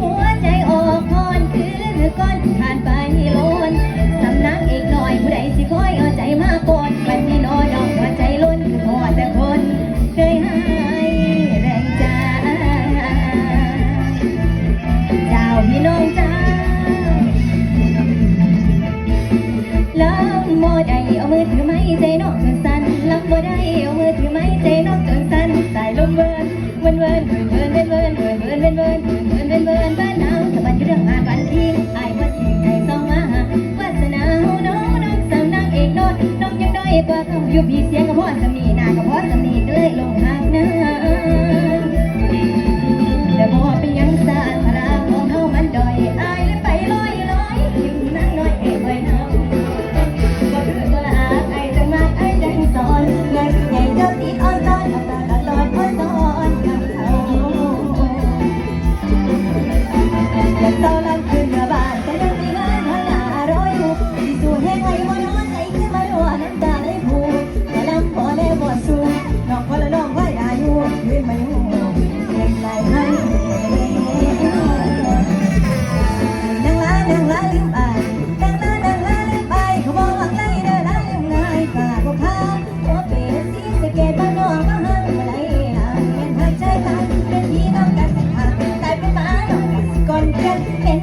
หัวใจออกอนคือก้อนผ่านไปโลนสำนักอีกหน่อยผู้ใดสิคอยเอาใจมาปนวันนี้นอดอกหัวใจล้นหอดแต่คนเคยหายแรงใจเจ้าพี่น้งจ้าลำบ่ได้เอามือถือไม้ใจน้องสั่นลำบ่ได้เอามือถือไมใจ เป็นเบิร์นบ้านเอาถ้ามันเรื่องมากันทีไอ้ว่าที่ไอ้ต้องมาหาวสนาเฮน้อน้องสามนางเอกน้อยน้องยังด้อยกว่าเขาอยู่พีเสียงกระพอจะมีนากระพอจะมีเลยลงหางนาง Yeah.